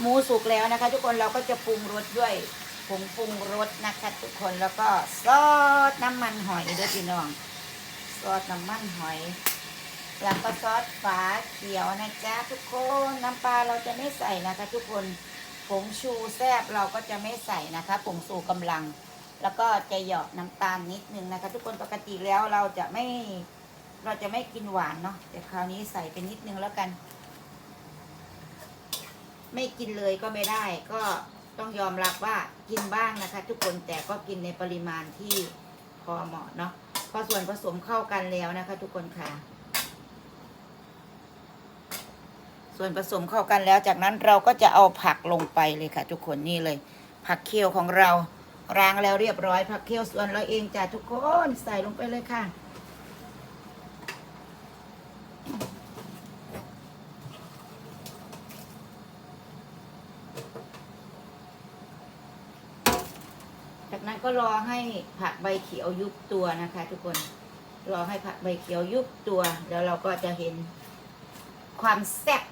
หมูสุกแล้วนะคะ ทุกคนเราก็จะปรุงรสด้วยผงปรุงรสนะคะทุกคนแล้วก็ซอสน้ำมันหอยด้อพี่น้องซอสน้ำมันหอย แล้วก็ซอสฝาเขียวนะจ๊ะทุกคนน้ำปลาเราจะไม่ใส่นะคะ ทุกคนผงชูแซบเราก็จะไม่ใส่นะคะผงสูกำลัง แล้วก็จะหยาะน้ำตาลนิดนึงนะคะ ทุกคนปกติแล้วเราจะไม่เราจะไม่กินหวานเนาะแต่คราวนี้ใส่ไปนิดนึงแล้วกัน ไม่กินเลยก็ไม่ได้ ก็ต้องยอมรับว่ากินบ้างนะคะ ทุกคนแต่ก็กินในปริมาณที่พอเหมาะเนาะพอส่วนผสมเข้ากันแล้วนะคะ ทุกคนค่ะ ส่วนผสมเข้ากันแล้ว จากนั้นเราก็จะเอาผักลงไปเลยค่ะ ทุกคนนี่เลย ผักเคี่ยวของเราล้างแล้วเรียบร้อยผักเคี่ยวส่วนเราเองจ้ะทุกคนใส่ลงไปเลยค่ะ นั้นก็รอให้ผักใบเขียวยุบตัวนะคะ ทุกคนรอให้ผักใบเขียวยุบตัว แล้วเราก็จะเห็นความแซ่บ